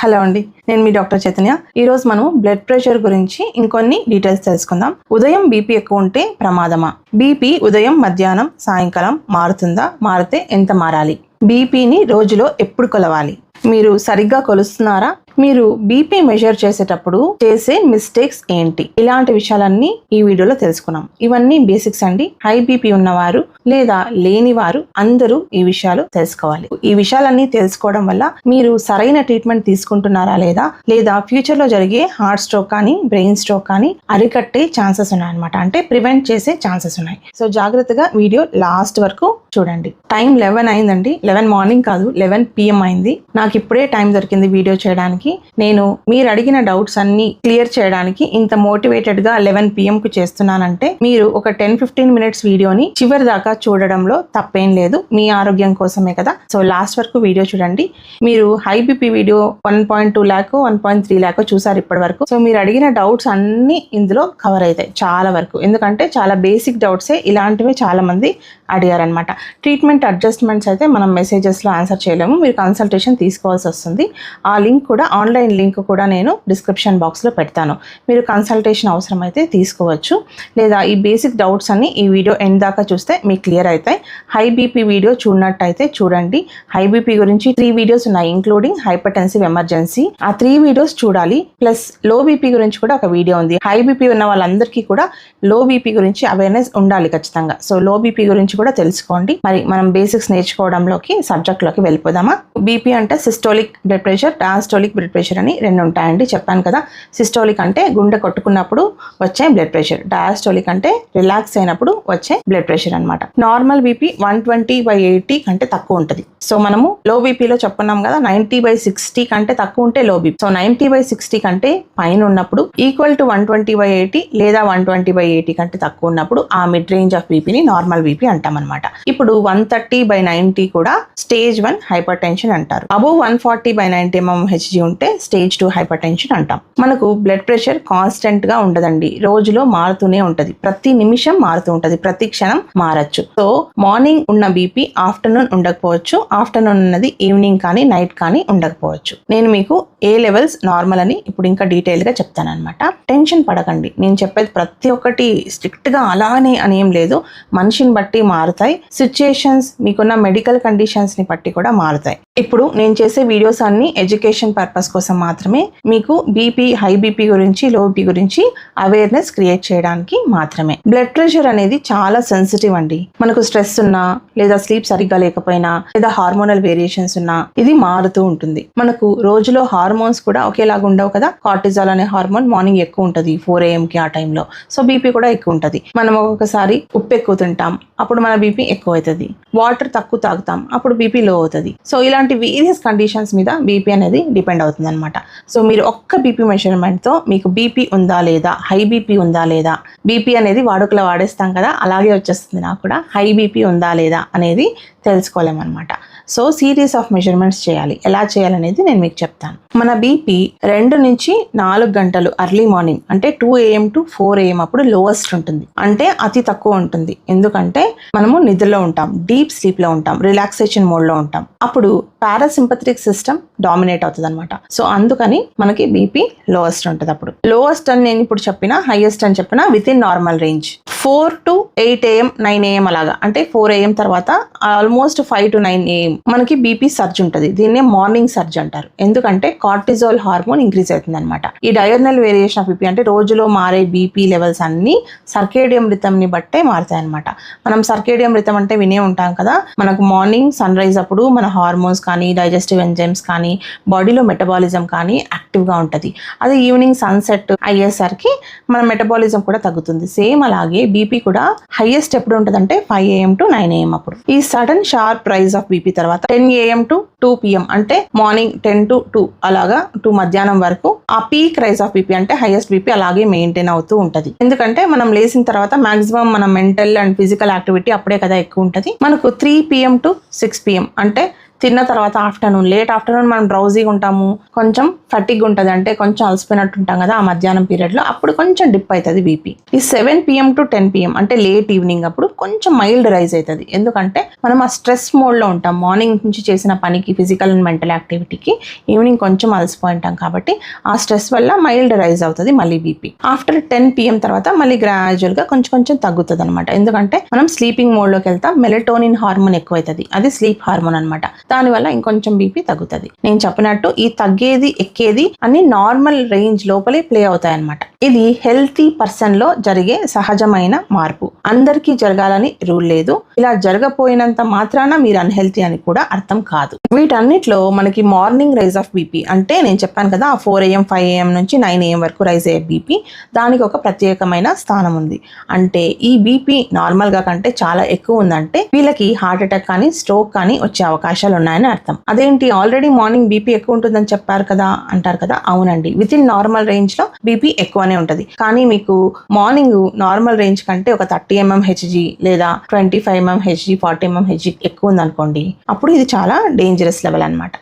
Hello అండి నేను మీ doctor Chaitanya. ఈ రోజు మనం బ్లడ్ ప్రెషర్ గురించి ఇంకొన్ని డీటెయిల్స్ తెలుసుకుందాం. ఉదయం బీపీ ఎక్కువ ఉంటే ప్రమాదమా? బీపీ ఉదయం మధ్యాహ్నం సాయంకాలం మారుతుందా? మారితే ఎంత మారాలి? బీపీని రోజులో ఎప్పుడు కొలవాలి? మీరు సరిగ్గా కొలుస్తున్నారా? మీరు బీపీ మెజర్ చేసేటప్పుడు చేసే మిస్టేక్స్ ఏంటి? ఇలాంటి విషయాలన్నీ ఈ వీడియోలో తెలుసుకున్నాం. ఇవన్నీ బేసిక్స్ అండి. హై బీపీ ఉన్నవారు లేదా లేని వారు అందరూ ఈ విషయాలు తెలుసుకోవాలి. ఈ విషయాలన్నీ తెలుసుకోవడం వల్ల మీరు సరైన ట్రీట్మెంట్ తీసుకుంటున్నారా లేదా? లేదా ఫ్యూచర్లో జరిగే హార్ట్ స్ట్రోక్ కానీ బ్రెయిన్ స్ట్రోక్ కానీ అరికట్టే ఛాన్సెస్ ఉన్నాయన్నమాట. అంటే ప్రివెంట్ చేసే ఛాన్సెస్ ఉన్నాయి. సో జాగ్రత్తగా వీడియో లాస్ట్ వరకు చూడండి. టైం లెవెన్ అయిందండి. లెవెన్ మార్నింగ్ కాదు లెవెన్ పిఎం అయింది. నాకు ఇప్పుడే టైం దొరికింది వీడియో చేయడానికి. నేను మీరు అడిగిన డౌట్స్ అన్ని క్లియర్ చేయడానికి ఇంత మోటివేటెడ్గా లెవెన్ పిఎం కు చేస్తున్నానంటే మీరు ఒక టెన్ ఫిఫ్టీన్ మినిట్స్ వీడియోని చివరి దాకా చూడడంలో తప్పేం లేదు. మీ ఆరోగ్యం కోసమే కదా. సో లాస్ట్ వరకు వీడియో చూడండి. మీరు high BP video one point two lakh one point three lakh చూసారు ఇప్పటి వరకు సో మీరు అడిగిన డౌట్స్ అన్ని ఇందులో కవర్ అవుతాయి చాలా వరకు. ఎందుకంటే చాలా బేసిక్ డౌట్సే ఇలాంటివే చాలా మంది అడిగారనమాట ట్రీట్మెంట్ అడ్జస్ట్మెంట్స్ అయితే మనం మెసేజెస్లో ఆన్సర్ చేయలేము. మీరు కన్సల్టేషన్ తీసుకోవాల్సి వస్తుంది. ఆ లింక్ కూడా ఆన్లైన్ లింక్ కూడా నేను డిస్క్రిప్షన్ బాక్స్లో పెడతాను. మీరు కన్సల్టేషన్ అవసరం అయితే తీసుకోవచ్చు. లేదా ఈ బేసిక్ డౌట్స్ అన్ని ఈ వీడియో ఎండ్ దాకా చూస్తే మీకు క్లియర్ అవుతాయి హై బీపీ వీడియో చూడనట్టయితే చూడండి. హై బీపీ గురించి త్రీ వీడియోస్ ఉన్నాయి ఇంక్లూడింగ్ హైపర్టెన్సివ్ ఎమర్జెన్సీ ఆ త్రీ వీడియోస్ చూడాలి. ప్లస్లో బీపీ గురించి కూడా ఒక వీడియో ఉంది. హై బీపీ ఉన్న వాళ్ళందరికీ కూడా లో బీపీ గురించి అవేర్నెస్ ఉండాలి ఖచ్చితంగా. సో లో బీపీ గురించి కూడా తెలుసుకోండి. మరి మనం బేసిక్స్ నేర్చుకోవడంలోకి సబ్జెక్ట్లోకి వెళ్ళిపోదామా బీపీ అంటే systolic blood pressure diastolic blood pressure అని రెండు ఉంటాయండి. చెప్పాను కదా సిస్టోలిక్ అంటే గుండె కొట్టుకున్నప్పుడు వచ్చే బ్లడ్ ప్రెషర్ డయాస్టోలిక్ అంటే రిలాక్స్ అయినప్పుడు వచ్చే బ్లడ్ ప్రెషర్ అన్నమాట. Normal BP one twenty by eighty కంటే తక్కువ ఉంటుంది. సో మనము లో బీపీలో చెప్పున్నాం కదా నైన్టీ బై సిక్స్టీ కంటే తక్కువ ఉంటే low BP so ninety by sixty కంటే పైన ఉన్నప్పుడు equal to one twenty by eighty లేదా వన్ ట్వంటీ బై ఎయిటీ కంటే తక్కువ ఉన్నప్పుడు ఆ మిడ్ రేంజ్ ఆఫ్ బీపీని నార్మల్ బీపీ అంటాం అనమాట ఇప్పుడు వన్ థర్టీ బై నైన్టీ కూడా స్టేజ్ వన్ హైపర్ టెన్షన్ అంటారు. Above one forty by ninety mm Hg ఉంటే స్టేజ్ టూ హైపర్ టెన్షన్ అంటాం. మనకు బ్లడ్ ప్రెషర్ కాన్స్టెంట్గా ఉండదండి. రోజులో మారుతూనే ఉంటది. ప్రతి నిమిషం మారుతూ ఉంటది. ప్రతి క్షణం మారచ్చు. సో మార్నింగ్ ఉన్న బీపీ ఆఫ్టర్నూన్ ఉండకపోవచ్చు. ఆఫ్టర్నూన్ ఉన్నది ఈవినింగ్ కానీ నైట్ కానీ ఉండకపోవచ్చు. నేను మీకు ఏ లెవెల్స్ నార్మల్ అని ఇప్పుడు ఇంకా డీటెయిల్గా చెప్తాను అనమాట టెన్షన్ పడకండి. నేను చెప్పేది ప్రతి ఒక్కటి స్ట్రిక్ట్గా అలానే అని ఏం లేదు. మనిషిని బట్టి మారుతాయి. సిచ్యుయేషన్స్ మీకున్న మెడికల్ కండిషన్స్ని బట్టి కూడా మారుతాయి. ఇప్పుడు నేను చేసే వీడియోస్ అన్ని ఎడ్యుకేషన్ పర్పస్ కోసం మాత్రమే. మీకు బీపీ హై బీపీ గురించి లో బీపీ గురించి అవేర్నెస్ క్రియేట్ చేయడానికి మాత్రమే. బ్లడ్ ప్రెషర్ అనేది చాలా సెన్సిటివ్ అండి. మనకు స్ట్రెస్ ఉన్నా లేదా స్లీప్ సరిగ్గా లేకపోయినా లేదా హార్మోనల్ వేరియేషన్స్ ఉన్నా ఇది మారుతూ ఉంటుంది. మనకు రోజులో హార్మోన్స్ కూడా ఒకేలాగా ఉండవు కదా? కార్టిజాల్ అనే హార్మోన్ మార్నింగ్ ఎక్కువ ఉంటుంది ఫోర్కి ఆ టైంలో సో బీపీ కూడా ఎక్కువ ఉంటుంది. మనం ఒక్కొక్కసారి ఉప్పు ఎక్కువ తింటాం అప్పుడు మన బీపీ ఎక్కువ అవుతుంది. వాటర్ తక్కువ తాగుతాం అప్పుడు బీపీ లో అవుతుంది. సో ఇలాంటి వేరియస్ కండిషన్స్ మీద బీపీ అనేది డిపెండ్ అవుతుంది అనమాట సో మీరు ఒక్క బీపీ మెషర్మెంట్తో మీకు బీపీ ఉందా లేదా హై బీపీ ఉందా లేదా బీపీ అనేది వాడుకలో వాడేస్తాం కదా అలాగే వచ్చేస్తుంది నాకు కూడా. హై బీపీ ఉందా లేదా అనేది తెలుసుకోలేమన్నమాట. సో సిరీస్ ఆఫ్ మెజర్మెంట్స్ చేయాలి. ఎలా చేయాలనేది నేను మీకు చెప్తాను. మన బీపీ రెండు నుంచి నాలుగు గంటలు అర్లీ మార్నింగ్ అంటే two AM to four AM అప్పుడు లోవెస్ట్ ఉంటుంది. అంటే అతి తక్కువ ఉంటుంది. ఎందుకంటే మనము నిద్రలో ఉంటాం. డీప్ స్లీప్లో ఉంటాం. రిలాక్సేషన్ మోడ్లో ఉంటాం. అప్పుడు పారాసింపథటిక్ సిస్టమ్ డామినేట్ అవుతుంది అనమాట సో అందుకని మనకి బీపీ లోవెస్ట్ ఉంటుంది అప్పుడు. లోవెస్ట్ అని నేను ఇప్పుడు చెప్పిన హైయెస్ట్ అని చెప్పిన within normal range four to eight AM nine AM అలాగా. అంటే ఫోర్ ఏఎం తర్వాత almost five to nine AM మనకి బీపీ సర్జ్ ఉంటుంది. దీన్నే మార్నింగ్ సర్జ్ అంటారు. ఎందుకంటే కార్టిజోల్ హార్మోన్ ఇంక్రీజ్ అవుతుంది అనమాట ఈ డయర్నల్ వేరియేషన్ ఆఫ్ బీపీ అంటే రోజులో మారే బీపీ లెవెల్స్ అన్ని సర్కేడియం రితంని బట్టే మారుతాయి అనమాట మనం సర్కేడియం రితం అంటే వినే ఉంటాం కదా. మనకు మార్నింగ్ సన్ రైజ్ అప్పుడు మన హార్మోన్స్ కానీ డైజెస్టివ్ ఎంజైమ్స్ కానీ బాడీలో మెటబాలిజం కానీ యాక్టివ్గా ఉంటుంది. అదే ఈవినింగ్ సన్సెట్ అయ్యేసరికి మన మెటబాలిజం కూడా తగ్గుతుంది. సేమ్ అలాగే బీపీ కూడా హైయెస్ట్ ఎప్పుడు ఉంటుంది అంటే five AM to nine AM అప్పుడు. ఈ sudden sharp rise of BP తర్వాత ten AM to two PM అంటే మార్నింగ్ టెన్ టు టూ అలాగా టూ మధ్యాహ్నం వరకు ఆ పీక్ రైజ్ ఆఫ్ బీపీ అంటే హైయెస్ట్ బీపీ అలాగే మెయింటైన్ అవుతూ ఉంటుంది. ఎందుకంటే మనం లేచిన తర్వాత మాక్సిమం మన మెంటల్ అండ్ ఫిజికల్ యాక్టివిటీ అప్పుడే కదా ఎక్కువ ఉంటుంది. మనకు three PM to six PM అంటే తిన్న తర్వాత ఆఫ్టర్నూన్ లేట్ ఆఫ్టర్నూన్ మనం డ్రౌజీగా ఉంటాము. కొంచెం ఫటిగ్ ఉంటుంది అంటే కొంచెం అలసిపోయినట్టు ఉంటాం కదా ఆ మధ్యాహ్నం పీరియడ్లో అప్పుడు కొంచెం డిప్ అవుతుంది బీపీ ఈ seven PM to ten PM అంటే లేట్ ఈవినింగ్ అప్పుడు కొంచెం మైల్డ్ రైజ్ అవుతుంది ఎందుకంటే మనం ఆ స్ట్రెస్ మోడ్లో ఉంటాం. మార్నింగ్ నుంచి చేసిన పనికి ఫిజికల్ అండ్ మెంటల్ యాక్టివిటీకి ఈవినింగ్ కొంచెం అలసిపోయి ఉంటాం కాబట్టి ఆ స్ట్రెస్ వల్ల మైల్డ్ రైజ్ అవుతుంది మళ్ళీ బీపీ ఆఫ్టర్ టెన్ పిఎం తర్వాత మళ్ళీ గ్రాడ్యువల్గా కొంచెం కొంచెం తగ్గుతుంది అనమాట ఎందుకంటే మనం స్లీపింగ్ మోడ్లోకి వెళ్తాం. మెలటోనిన్ హార్మోన్ ఎక్కువైతుంది. అది స్లీప్ హార్మోన్ అనమాట దానివల్ల ఇంకొంచెం బీపీ తగ్గుతుంది. నేను చెప్పినట్టు ఈ తగ్గేది ఎక్కేది అన్ని నార్మల్ రేంజ్ లోపలే ప్లే అవుతాయి అనమాట ఇది హెల్తీ పర్సన్లో జరిగే సహజమైన మార్పు. అందరికీ జరగాలని రూల్ లేదు. ఇలా జరగపోయినంత మాత్రాన మీరు అన్హెల్తీ అని కూడా అర్థం కాదు. వీటన్నిటిలో మనకి మార్నింగ్ రైజ్ ఆఫ్ బీపీ అంటే నేను చెప్పాను కదా ఫోర్ ఏఎం ఫైవ్ ఏఎం నుంచి నైన్ ఏఎం వరకు రైజ్ అయ్యే బీపీ దానికి ఒక ప్రత్యేకమైన స్థానం ఉంది. అంటే ఈ బీపీ నార్మల్గా కంటే చాలా ఎక్కువ ఉందంటే వీళ్ళకి హార్ట్ అటాక్ కానీ స్ట్రోక్ కానీ వచ్చే అవకాశాలు ఉన్నాయని అర్థం. అదేంటి? ఆల్రెడీ మార్నింగ్ బీపీ ఎక్కువ ఉంటుందని చెప్పారు కదా అంటారు కదా. అవునండి. విత్ ఇన్ నార్మల్ రేంజ్లో బీపీ ఎక్కువనే ఉంటుంది. కానీ మీకు మార్నింగ్ నార్మల్ రేంజ్ కంటే ఒక థర్టీ ఎంఎం హెచ్జీ లేదా twenty five mm Hg forty mm Hg ఎక్కువ ఉందనుకోండి అప్పుడు ఇది చాలా డేంజరస్ లెవెల్ అనమాట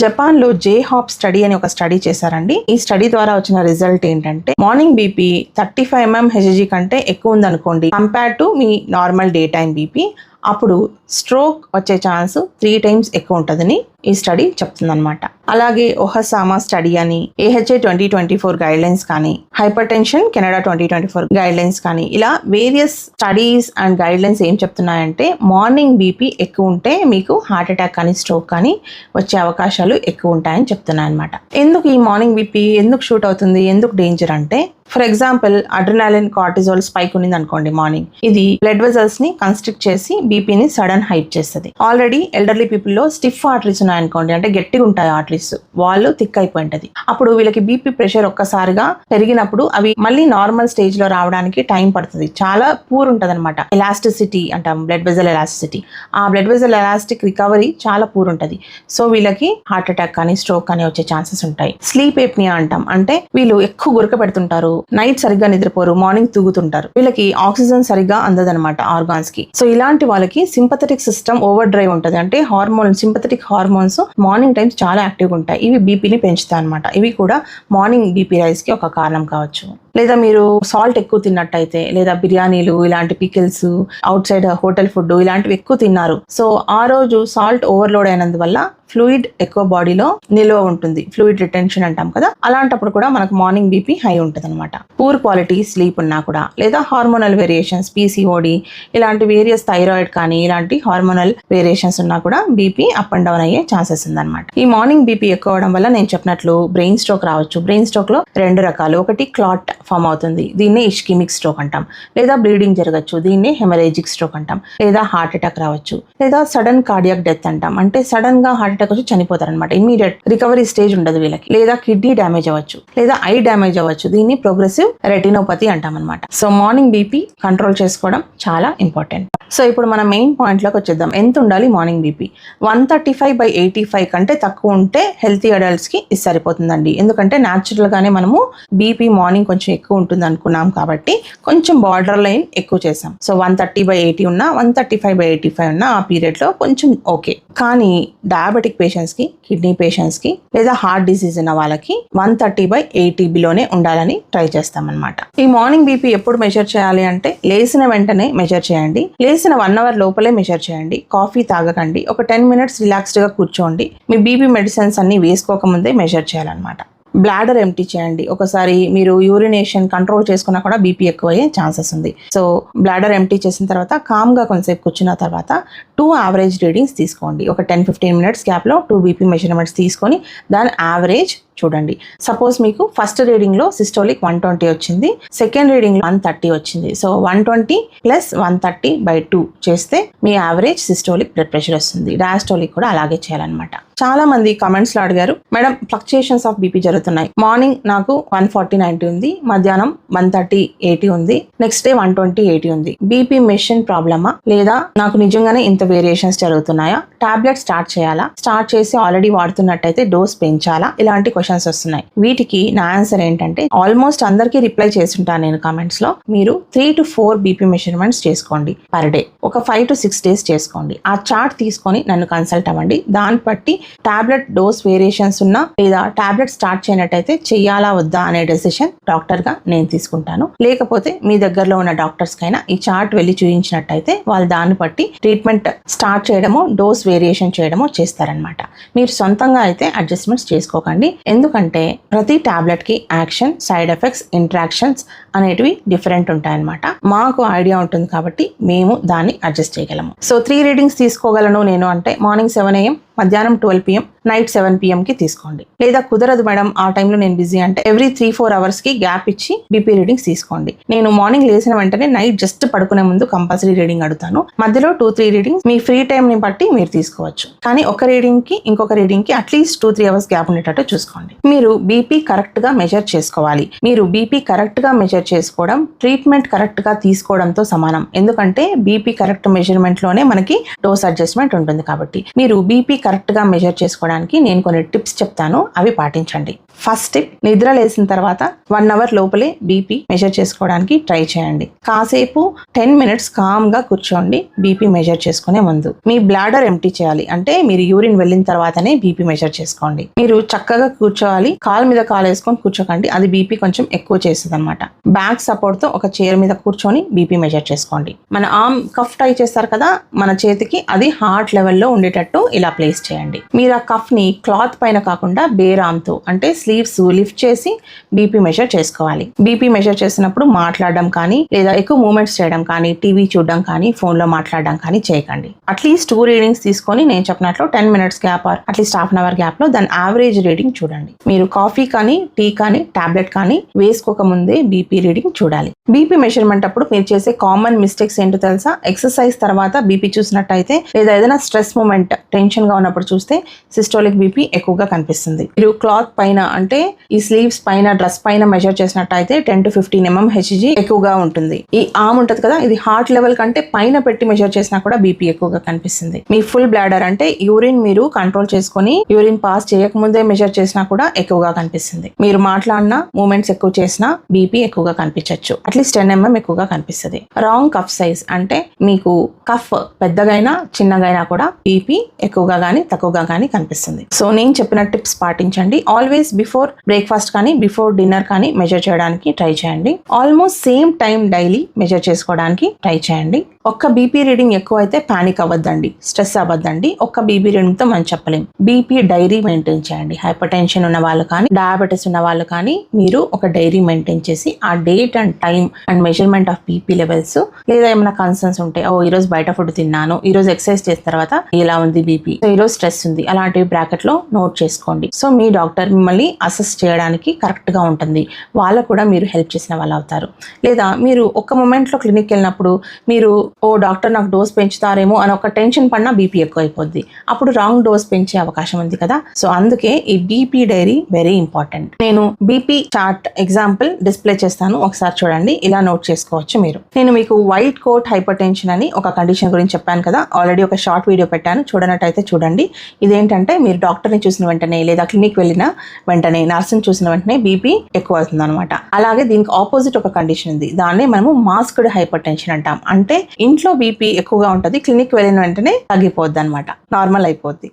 జపాన్లో జే హాప్ స్టడీ అని ఒక స్టడీ చేశారండి. ఈ స్టడీ ద్వారా వచ్చిన రిజల్ట్ ఏంటంటే morning BP thirty five mm Hg కంటే ఎక్కువ ఉందనుకోండి కంపేర్ టు మీ నార్మల్ డే టైం బీపీ అప్పుడు స్ట్రోక్ వచ్చే ఛాన్స్ త్రీ టైమ్స్ ఎక్కువ ఉంటుందని ఈ స్టడీ చెప్తుందన్నమాట. అలాగే ఒహసామా స్టడీ అని AHA twenty twenty four guidelines కానీ hypertension Canada twenty twenty four guidelines కానీ ఇలా various studies and guidelines ఏం చెప్తున్నాయంటే మార్నింగ్ బీపీ ఎక్కువ ఉంటే మీకు హార్ట్ అటాక్ కానీ స్ట్రోక్ కానీ వచ్చే అవకాశాలు ఎక్కువ ఉంటాయని చెప్తున్నాయి అనమాట ఎందుకు ఈ మార్నింగ్ బీపీ ఎందుకు షూట్ అవుతుంది ఎందుకు డేంజర్ అంటే for example adrenaline cortisol spike ఉంది అనుకోండి మార్నింగ్ ఇది బ్లడ్ వెజల్స్ని కన్స్ట్రిక్ట్ చేసి బీపీని సడన్ హైట్ చేస్తుంది. ఆల్రెడీ ఎల్డర్లీ పీపుల్లో స్టిఫ్ ఆర్టరీస్ ఉన్నాయనుకోండి అంటే గట్టిగా ఉంటాయి ఆర్టరీస్ వాళ్ళు థిక్ అయిపోయి ఉంటది అప్పుడు వీళ్ళకి బీపీ ప్రెషర్ ఒక్కసారిగా పెరిగినప్పుడు అవి మళ్ళీ నార్మల్ స్టేజ్లో రావడానికి టైం పడుతుంది. చాలా పూర్ ఉంటది అనమాట ఎలాస్టిసిటీ అంటాం బ్లడ్ వెజల్ ఎలాస్టిసిటీ ఆ బ్లడ్ వెజల్ ఎలాస్టిక్ రికవరీ చాలా పూర్ ఉంటది. సో వీళ్ళకి హార్ట్ అటాక్ కానీ స్ట్రోక్ కానీ వచ్చే ఛాన్సెస్ ఉంటాయి. స్లీప్ ఏప్నియా అంటాం అంటే వీళ్ళు ఎక్కువ గురక పెడుతుంటారు. నైట్ సరిగ్గా నిద్రపోరు మార్నింగ్ తూగుతుంటారు. వీళ్ళకి ఆక్సిజన్ సరిగ్గా అందదనమాట ఆర్గాన్స్కి. సో ఇలాంటి వాళ్ళకి సింపథటిక్ సిస్టమ్ ఓవర్ డ్రైవ్ ఉంటుంది. అంటే hormone sympathetic hormone hormones morning times చాలా యాక్టివ్గా ఉంటాయి. ఇవి బీపీని పెంచుతాయి అనమాట ఇవి కూడా మార్నింగ్ బీపీ రైస్కి ఒక కారణం కావచ్చు. లేదా మీరు సాల్ట్ ఎక్కువ తిన్నట్టయితే లేదా బిర్యానీలు ఇలాంటి pickles outside hotel food ఇలాంటివి ఎక్కువ తిన్నారు. సో ఆ రోజు సాల్ట్ ఓవర్లోడ్ అయినందువల్ల ఫ్లూయిడ్ ఎక్కువ బాడీలో నిల్వ ఉంటుంది. ఫ్లూయిడ్ రిటెన్షన్ అంటాం కదా అలాంటప్పుడు కూడా మనకు మార్నింగ్ బీపీ హై ఉంటుంది అనమాట పూర్ క్వాలిటీ స్లీప్ ఉన్నా కూడా లేదా హార్మోనల్ వేరియేషన్స్ పీసీఓడి ఇలాంటి వేరియస్ థైరాయిడ్ కానీ ఇలాంటి హార్మోనల్ వేరియేషన్స్ ఉన్నా కూడా బీపీ అప్ అండ్ డౌన్ అయ్యే ఛాన్సెస్ ఉందన్నమాట. ఈ మార్నింగ్ బీపీ ఎక్కువ అవడం వల్ల నేను చెప్పినట్లు బ్రెయిన్ స్ట్రోక్ రావచ్చు. బ్రెయిన్ స్ట్రోక్లో రెండు రకాలు. ఒకటి క్లాట్ ఫామ్ అవుతుంది. దీన్ని ఇష్కిమిక్ స్ట్రోక్ అంటాం. లేదా బ్లీడింగ్ జరగచ్చు. దీన్నే హెమరేజిక్ స్ట్రోక్ అంటాం. లేదా హార్ట్ అటాక్ రావచ్చు. లేదా సడన్ కార్డియాక్ డెత్ అంటాం. అంటే సడన్గా హార్ట్ అటాక్ వచ్చి చనిపోతారు అనమాట ఇమీడియట్ రికవరీ స్టేజ్ ఉండదు వీళ్ళకి. లేదా కిడ్నీ డ్యామేజ్ అవ్వచ్చు. లేదా ఐ డ్యామేజ్ అవ్వచ్చు. దీన్ని ప్రోగ్రెసివ్ రెటినోపతి అంటాం అనమాట సో మార్నింగ్ బీపీ కంట్రోల్ చేసుకోవడం చాలా ఇంపార్టెంట్. సో ఇప్పుడు మన మెయిన్ పాయింట్లోకి వచ్చేద్దాం. ఎంత ఉండాలి morning BP? One thirty five by eighty five కంటే తక్కువ ఉంటే హెల్తీ అడల్ట్స్కి ఇది సరిపోతుందండి. ఎందుకంటే న్యాచురల్గానే మనము బీపీ మార్నింగ్ కొంచెం ఎక్కువ ఉంటుంది అనుకున్నాం కాబట్టి కొంచెం బార్డర్ లైన్ ఎక్కువ చేసాం so one thirty by eighty ఉన్నా one thirty five by eighty five ఉన్న ఆ పీరియడ్లో కొంచెం ఓకే కానీ డయాబెటిక్ పేషెంట్స్కి కిడ్నీ పేషెంట్స్కి లేదా హార్ట్ డిసీజ్ ఉన్న వాళ్ళకి వన్ థర్టీ బై ఎయిటీ బిలోనే ఉండాలని ట్రై చేస్తామన్నమాట ఈ మార్నింగ్ బీపీ ఎప్పుడు మెజర్ చేయాలి అంటే లేసిన వెంటనే మెజర్ చేయండి. లేసిన వన్ అవర్ లోపలే మెజర్ చేయండి. కాఫీ తాగకండి. ఒక టెన్ మినిట్స్ రిలాక్స్డ్గా కూర్చోండి. మీ బీపీ మెడిసిన్స్ అన్ని వేసుకోకముందే మెజర్ చేయాలన్నమాట. బ్లాడర్ ఎంటీ చేయండి. ఒకసారి మీరు యూరినేషన్ కంట్రోల్ చేసుకున్నా కూడా బీపీ ఎక్కువ అయ్యే ఛాన్సెస్ ఉంది. సో బ్లాడర్ ఎంటీ చేసిన తర్వాత కామ్గా కొంతసేపు కూర్చున్న తర్వాత టూ యావరేజ్ రీడింగ్స్ తీసుకోండి. ఒక టెన్ ఫిఫ్టీన్ మినిట్స్ గ్యాప్లో టూ బీపీ మెజర్మెంట్స్ తీసుకొని దాని యావరేజ్ చూడండి. సపోజ్ మీకు ఫస్ట్ రీడింగ్లో సిస్టోలిక్ వన్ ట్వంటీ వచ్చింది. సెకండ్ రీడింగ్లో వన్ థర్టీ వచ్చింది. So one twenty plus one thirty by two చేస్తే మీ యావరేజ్ సిస్టోలిక్ బ్లడ్ ప్రెషర్ వస్తుంది. డయాస్టోలిక్ కూడా అలాగే చేయాలన్నమాట. చాలా మంది కమెంట్స్లో అడిగారు మేడం ఫ్లక్చుయేషన్స్ ఆఫ్ బీపీ జరుగుతున్నాయి. మార్నింగ్ నాకు వన్ ఫార్టీ నైన్టీ ఉంది. మధ్యాహ్నం వన్ థర్టీ ఎయిటీ ఉంది. Next day one twenty eighty ఉంది. బీపీ మెషిన్ ప్రాబ్లమా? లేదా నాకు నిజంగానే ఇంత వేరియేషన్స్ జరుగుతున్నాయా? టాబ్లెట్ స్టార్ట్ చేయాలా? స్టార్ట్ చేసి ఆల్రెడీ వాడుతున్నట్టయితే డోస్ పెంచాలా? ఇలాంటి క్వశ్చన్స్ వస్తున్నాయి. వీటికి నా ఆన్సర్ ఏంటంటే ఆల్మోస్ట్ అందరికీ రిప్లై చేస్తుంటాను నేను కామెంట్స్లో. మీరు three to four BP measurements చేసుకోండి పర్ డే ఒక ఫైవ్ టు సిక్స్ డేస్ చేసుకోండి. ఆ చార్ట్ తీసుకొని నన్ను కన్సల్ట్ అవ్వండి. దాన్ని బట్టి టాబ్లెట్ డోస్ వేరియేషన్స్ ఉన్నా లేదా టాబ్లెట్ స్టార్ట్ చేయనట్టయితే చెయ్యాలా వద్దా అనే డెసిషన్ డాక్టర్గా నేను తీసుకుంటాను. లేకపోతే మీ దగ్గరలో ఉన్న డాక్టర్స్ కైనా ఈ చార్ట్ వెళ్ళి చూపించినట్టయితే వాళ్ళు దాన్ని బట్టి ట్రీట్మెంట్ స్టార్ట్ చేయడమో డోస్ వేరియేషన్ చేయడమో చేస్తారనమాట మీరు సొంతంగా అయితే అడ్జస్ట్మెంట్స్ చేసుకోకండి. ఎందుకంటే ప్రతి టాబ్లెట్కి యాక్షన్ సైడ్ ఎఫెక్ట్స్ ఇంట్రాక్షన్స్ అనేటివి డిఫరెంట్ ఉంటాయన్నమాట. మాకు ఐడియా ఉంటుంది కాబట్టి మేము దాన్ని అడ్జస్ట్ చేయగలము. సో త్రీ రీడింగ్స్ తీసుకోగలను నేను అంటే మార్నింగ్ సెవెన్ ఏఎం మధ్యాహ్నం ట్వెల్వ్ పిఎం నైట్ సెవెన్ పిఎంకి తీసుకోండి. లేదా కుదరదు మేడం ఆ టైంలో నేను బిజీ అంటే ఎవ్రీ త్రీ ఫోర్ అవర్స్కి గ్యాప్ ఇచ్చి బీపీ రీడింగ్స్ తీసుకోండి. నేను మార్నింగ్ లేచిన వెంటనే నైట్ జస్ట్ పడుకునే ముందు కంపల్సరీ రీడింగ్ అడుగుతాను. మధ్యలో టూ త్రీ రీడింగ్స్ మీ ఫ్రీ టైంని బట్టి మీరు తీసుకోవచ్చు. కానీ ఒక రీడింగ్కి ఇంకొక రీడింగ్కి at least two three hours gap ఉండేటట్టు చూసుకోండి. మీరు బీపీ కరెక్ట్గా మెజర్ చేసుకోవాలి. మీరు బీపీ కరెక్ట్గా మెజర్ చేసుకోవడం ట్రీట్మెంట్ కరెక్ట్గా తీసుకోవడంతో సమానం. ఎందుకంటే బీపీ కరెక్ట్ మెజర్మెంట్లోనే మనకి డోస్ అడ్జస్ట్మెంట్ ఉంటుంది కాబట్టి. మీరు బీపీ కరెక్ట్గా మెజర్ చేసుకోవడానికి నేను కొన్ని టిప్స్ చెప్తాను అవి పాటించండి. ఫస్ట్ టిప్ నిద్ర లేసిన తర్వాత వన్ అవర్ లోపలే బీపీ మెజర్ చేసుకోవడానికి ట్రై చేయండి. కాసేపు టెన్ మినిట్స్ కామ్గా కూర్చోండి బీపీ మెజర్ చేసుకునే ముందు. మీ బ్లాడర్ ఎంటీ చేయాలి అంటే మీరు యూరిన్ వెళ్ళిన తర్వాతనే బీపీ మెజర్ చేసుకోండి. మీరు చక్కగా కూర్చోవాలి కాలు మీద కాలు వేసుకొని కూర్చోకండి అది బీపీ కొంచెం ఎక్కువ చేస్తుంది అనమాట బ్యాక్ సపోర్ట్తో ఒక చైర్ మీద కూర్చొని బీపీ మెజర్ చేసుకోండి. మన ఆర్మ్ కఫ్ టై చేస్తారు కదా మన చేతికి అది హార్ట్ లెవెల్లో ఉండేటట్టు ఇలా ప్లేస్ చేయండి. మీరు ఆ కఫ్ని క్లాత్ పైన కాకుండా బేర్తో అంటే స్లీవ్స్ లిఫ్ట్ చేసి బీపీ మెజర్ చేసుకోవాలి. బీపీ మెజర్ చేసినప్పుడు మాట్లాడడం కానీ లేదా ఎక్కువ మూమెంట్స్ చేయడం కానీ టీవీ చూడడం కానీ ఫోన్లో మాట్లాడడం కానీ చేయకండి. అట్లీస్ట్ టూ రీడింగ్స్ తీసుకొని నేను చెప్పినట్లు ten minutes gap or at least half an hour గ్యాప్లో దాని యావరేజ్ రీడింగ్ చూడండి. మీరు కాఫీ కానీ టీ కానీ టాబ్లెట్ కానీ వేసుకోక ముందే బీపీ రీడింగ్ చూడాలి. బీపీ మెజర్మెంట్ అప్పుడు మీరు చేసే కామన్ మిస్టేక్స్ ఏంటో తెలుసా? ఎక్సర్సైజ్ తర్వాత బీపీ చూసినట్టయితే లేదా ఏదైనా స్ట్రెస్ మూమెంట్ టెన్షన్గా ఉన్నప్పుడు చూస్తే సిస్టోలిక్ బీపీ ఎక్కువగా కనిపిస్తుంది. మీరు క్లాత్ పైన అంటే ఈ స్లీవ్స్ పైన డ్రెస్ పైన మెజర్ చేసినట్టయితే ten to fifteen mm Hg ఎక్కువగా ఉంటుంది. ఈ ఆమ్ ఉంటది కదా ఇది హార్ట్ లెవెల్ కంటే పైన పెట్టి మెజర్ చేసినా కూడా బీపీ ఎక్కువగా కనిపిస్తుంది. మీ ఫుల్ బ్లాడర్ అంటే యూరిన్ మీరు కంట్రోల్ చేసుకొని యూరిన్ పాస్ చేయకముందే మెజర్ చేసినా కూడా ఎక్కువగా కనిపిస్తుంది. మీరు మాట్లాడినా మూమెంట్స్ ఎక్కువ చేసినా బీపీ ఎక్కువగా కనిపించవచ్చు అట్లీస్ట్ టెన్ ఎంఎం mm ఎక్కువగా కనిపిస్తుంది. రాంగ్ కఫ్ సైజ్ అంటే మీకు కఫ్ పెద్దగైనా చిన్నగైనా కూడా బీపీ ఎక్కువగా కానీ తక్కువగా కానీ కనిపిస్తుంది. సో నేను చెప్పిన టిప్స్ పాటించండి. ఆల్వేస్ బిఫోర్ బ్రేక్ఫాస్ట్ కానీ బిఫోర్ డిన్నర్ కానీ మెజర్ చేయడానికి ట్రై చేయండి. Almost same time daily measure చేసుకోవడానికి ట్రై చేయండి. ఒక్క బీపీ రీడింగ్ ఎక్కువ అయితే పానిక్ అవ్వద్దండి స్ట్రెస్ అవ్వద్దండి. ఒక్క బీపీ రీడింగ్తో మనం చెప్పలేం. బీపీ డైరీ మెయింటైన్ చేయండి. హైపర్ టెన్షన్ ఉన్న వాళ్ళు కానీ డయాబెటీస్ ఉన్న వాళ్ళు కానీ మీరు ఒక డైరీ మెయింటైన్ చేసి ఆ date and time and measurement of BP levels లేదా ఏమైనా కన్సర్న్స్ ఉంటే ఓ ఈరోజు బయట ఫుడ్ తిన్నాను ఈరోజు ఎక్సర్సైజ్ చేసిన తర్వాత ఇలా ఉంది బీపీ సో ఈరోజు స్ట్రెస్ ఉంది అలాంటివి బ్రాకెట్లో నోట్ చేసుకోండి. సో మీ డాక్టర్ మిమ్మల్ని అసెస్ చేయడానికి కరెక్ట్గా ఉంటుంది. వాళ్ళకు కూడా మీరు హెల్ప్ చేసిన వాళ్ళు అవుతారు. లేదా మీరు ఒక మూమెంట్లో క్లినిక్ వెళ్ళినప్పుడు మీరు ఓ డాక్టర్ నాకు డోస్ పెంచుతారేమో అని ఒక టెన్షన్ పడినా బీపీ ఎక్కువ అయిపోద్ది అప్పుడు రాంగ్ డోస్ పెంచే అవకాశం ఉంది కదా. సో అందుకే ఈ బీపీ డైరీ వెరీ ఇంపార్టెంట్. నేను బీపీ చార్ట్ ఎగ్జాంపుల్ డిస్ప్లే చేస్తాను. ఒకసారి చూడండి. ఇలా నోట్ చేసుకోవచ్చు మీరు. నేను మీకు వైట్ కోట్ హైపర్ టెన్షన్ అని ఒక కండిషన్ గురించి చెప్పాను కదా. ఆల్రెడీ ఒక షార్ట్ వీడియో పెట్టాను. చూడనట్టయితే చూడండి. ఇదేంటంటే మీరు డాక్టర్ని చూసిన వెంటనే లేదా క్లినిక్ వెళ్ళిన వెంటనే నర్సుని చూసిన వెంటనే బీపీ ఎక్కువ అవుతుంది అనమాట అలాగే దీనికి ఆపోజిట్ ఒక కండిషన్ ఉంది. దాన్నే మనము మాస్క్డ్ హైపర్ టెన్షన్ అంటాం. అంటే ఇంట్లో బీపీ ఎక్కువగా ఉంటుంది క్లినిక్ వెళ్ళిన వెంటనే తగ్గిపోద్ది అనమాట నార్మల్ అయిపోద్ది.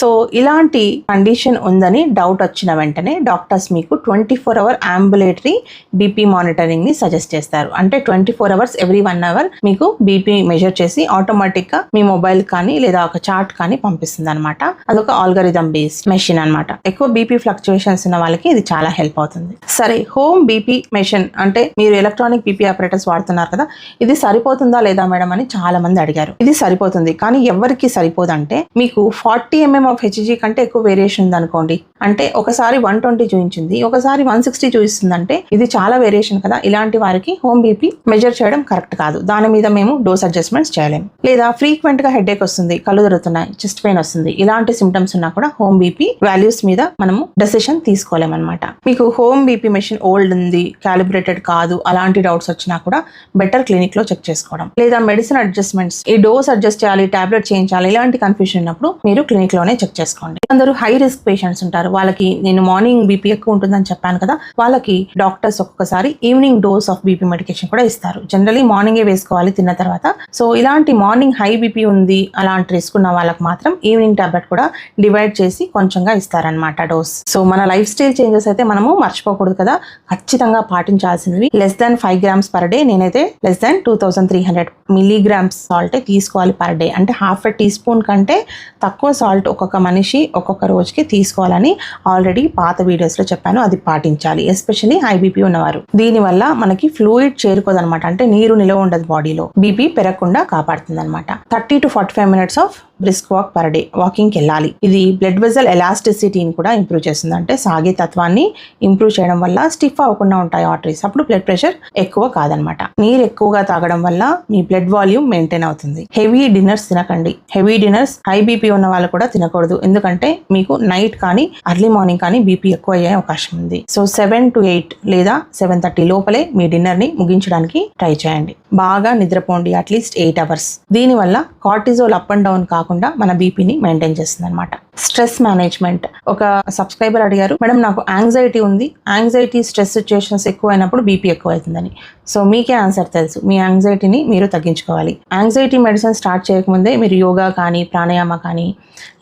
సో ఇలాంటి కండిషన్ ఉందని డౌట్ వచ్చిన వెంటనే డాక్టర్స్ మీకు twenty four hour ambulatory BP మానిటరింగ్ని suggest చేస్తారు. అంటే twenty four hours every one hour మీకు బీపీ మెజర్ చేసి ఆటోమేటిక్గా మీ మొబైల్ కానీ లేదా ఒక చార్ట్ కానీ పంపిస్తుంది అనమాట అదొక ఆల్గరిథం బేస్డ్ మెషిన్ అన్నమాట. ఎక్కువ బీపీ ఫ్లక్చుయేషన్స్ ఉన్న వాళ్ళకి ఇది చాలా హెల్ప్ అవుతుంది. సరే హోమ్ బీపీ మెషిన్ అంటే మీరు ఎలక్ట్రానిక్ బీపీ ఆపరేటర్స్ వాడుతున్నారు కదా ఇది సరిపోతుందా లేదా మేడం అని చాలా మంది అడిగారు. ఇది సరిపోతుంది. కానీ ఎవరికి సరిపోదంటే మీకు ఫార్టీ ఎంఎం ఆఫ్ హెచ్జీ కంటే ఎక్కువ వేరియేషన్ ఉంది అనుకోండి. అంటే ఒకసారి వన్ ట్వంటీ చూపించింది ఒకసారి వన్ సిక్స్టీ చూపిస్తుంది అంటే ఇది చాలా వేరియేషన్ కదా. ఇలాంటి వారికి హోమ్ బీపీ మెజర్ చేయడం కరెక్ట్ కాదు. దాని మీద మేము డోస్ అడ్జస్ట్మెంట్స్ చేయలేము లేదా ఫ్రీక్వెంట్గా హెడేక్ వస్తుంది కళ్ళు దొరుకుతున్నాయి చెస్ట్ పెయిన్ వస్తుంది ఇలాంటి సిమ్టమ్స్ ఉన్నా కూడా హోమ్ బీపీ వాల్యూస్ మీద మనము డెసిషన్ తీసుకోలేమన్నమాట మీకు హోమ్ బీపీ మెషిన్ ఓల్డ్ ఉంది క్యాలిబ్రేటెడ్ కాదు అలాంటి డౌట్స్ వచ్చినా కూడా బెటర్ క్లినిక్లో చెక్ చేసుకోవడం. లేదా మెడిసిన్ అడ్జస్ట్మెంట్స్ ఈ డోస్ అడ్జస్ట్ చేయాలి టాబ్లెట్ చేయించాలి ఇలాంటి కన్ఫ్యూజన్ ఉన్నప్పుడు మీరు క్లినిక్ క్లినిక్లోనే చెక్ చేసుకోండి. అందరూ హై రిస్క్ పేషెంట్స్ ఉంటారు. వాళ్ళకి నేను మార్నింగ్ బీపీ ఎక్కువ ఉంటుందని చెప్పాను కదా వాళ్ళకి డాక్టర్స్ ఒక్కొక్కసారి evening dose of BP medication కూడా ఇస్తారు. జనరలీ మార్నింగే వేసుకోవాలి తిన్న తర్వాత. సో ఇలాంటి మార్నింగ్ హై బీపీ ఉంది అలాంటి రిస్క్ ఉన్న వాళ్ళకి మాత్రం ఈవినింగ్ టాబ్లెట్ కూడా డివైడ్ చేసి కొంచెంగా ఇస్తారనమాట డోస్. సో మన లైఫ్ స్టైల్ చేంజెస్ అయితే మనము మర్చిపోకూడదు కదా. ఖచ్చితంగా పాటించాల్సినవి less than five grams per day నేనైతే less than two thousand three hundred milligrams salt తీసుకోవాలి పర్ డే అంటే హాఫ్ ఎ టీ స్పూన్ కంటే తక్కువ సాల్ట్ ఒక్కొక్క మనిషి ఒక్కొక్క రోజుకి తీసుకోవాలని ఆల్రెడీ పాత వీడియోస్లో చెప్పాను అది పాటించాలి. ఎస్పెషల్లీ హై బీపీ ఉన్నవారు. దీనివల్ల మనకి ఫ్లూయిడ్ చేరుకోదన్నమాట. అంటే నీరు నిలవ ఉండదు బాడీలో బీపీ పెరగకుండా కాపాడుతుంది అనమాట thirty to forty five minutes of brisk walk per day వాకింగ్కి వెళ్ళాలి ఇది బ్లడ్ వెజల్ ఎలాస్టిసిటీని కూడా ఇంప్రూవ్ చేస్తుంది. అంటే సాగే తత్వాన్ని ఇంప్రూవ్ చేయడం వల్ల స్టిఫ్ అవ్వకుండా ఉంటాయి ఆర్టరీస్ అప్పుడు బ్లడ్ ప్రెషర్ ఎక్కువ కాదనమాట. నీరు ఎక్కువగా తాగడం వల్ల మీ బ్లడ్ వాల్యూమ్ మెయింటైన్ అవుతుంది. హెవీ డిన్నర్స్ తినకండి. హెవీ డిన్నర్స్ హై బీపీ ఉన్న వాళ్ళు కూడా తినకూడదు. ఎందుకంటే మీకు నైట్ కానీ అర్లీ మార్నింగ్ కానీ బీపీ ఎక్కువ అయ్యే అవకాశం ఉంది. సో సెవెన్ టు ఎయిట్ లేదా సెవెన్ థర్టీ లోపలే మీ డిన్నర్ని ముగించడానికి ట్రై చేయండి. బాగా నిద్రపోండి అట్లీస్ట్ ఎయిట్ అవర్స్ దీనివల్ల కార్టిజోల్ అప్ అండ్ డౌన్ కాకుండా మన బీపీని మెయింటైన్ చేస్తుంది అనమాట స్ట్రెస్ మేనేజ్మెంట్. ఒక సబ్స్క్రైబర్ అడిగారు మేడం నాకు యాంగ్జైటీ ఉంది. యాంగ్జైటీ స్ట్రెస్ సిచ్యుయేషన్స్ ఎక్కువ అయినప్పుడు బీపీ ఎక్కువ అవుతుందని సో మీకే ఆన్సర్ తెలుసు. మీ యాంగ్జైటీని మీరు తగ్గించుకోవాలి. యాంగ్జైటీ మెడిసిన్ స్టార్ట్ చేయకముందే మీరు యోగా కానీ ప్రాణాయామ కానీ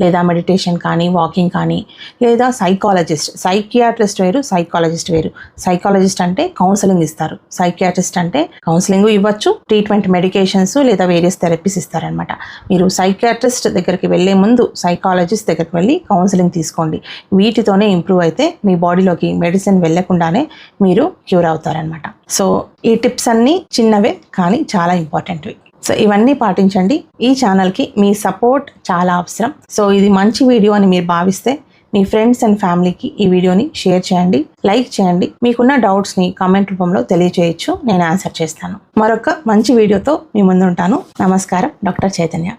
లేదా మెడిటేషన్ కానీ వాకింగ్ కానీ లేదా సైకాలజిస్ట్ సైకియాట్రిస్ట్ వేరు సైకాలజిస్ట్ వేరు. సైకాలజిస్ట్ అంటే కౌన్సిలింగ్ ఇస్తారు. సైకియాట్రిస్ట్ అంటే కౌన్సిలింగ్ ఇవ్వచ్చు ట్రీట్మెంట్ మెడికేషన్స్ లేదా వేరియస్ థెరపీస్ ఇస్తారనమాట మీరు సైకియాట్రిస్ట్ దగ్గరికి వెళ్ళే ముందు సైకాలజిస్ట్ దగ్గరికి వెళ్ళి కౌన్సిలింగ్ తీసుకోండి. వీటితోనే ఇంప్రూవ్ అయితే మీ బాడీలోకి మెడిసిన్ వెళ్ళకుండానే మీరు క్యూర్ అవుతారనమాట సో ఈ టిప్స్ అన్నీ చిన్నవే కానీ చాలా ఇంపార్టెంట్వి. సో ఇవన్నీ పాటించండి. ఈ ఛానల్కి మీ సపోర్ట్ చాలా అవసరం. సో ఇది మంచి వీడియో అని మీరు భావిస్తే మీ ఫ్రెండ్స్ అండ్ ఫ్యామిలీకి ఈ వీడియోని షేర్ చేయండి లైక్ చేయండి. మీకున్న డౌట్స్ని కామెంట్ రూపంలో తెలియజేయొచ్చు నేను ఆన్సర్ చేస్తాను. మరొక మంచి వీడియోతో మీ ముందుంటాను. నమస్కారం. డాక్టర్ చైతన్య.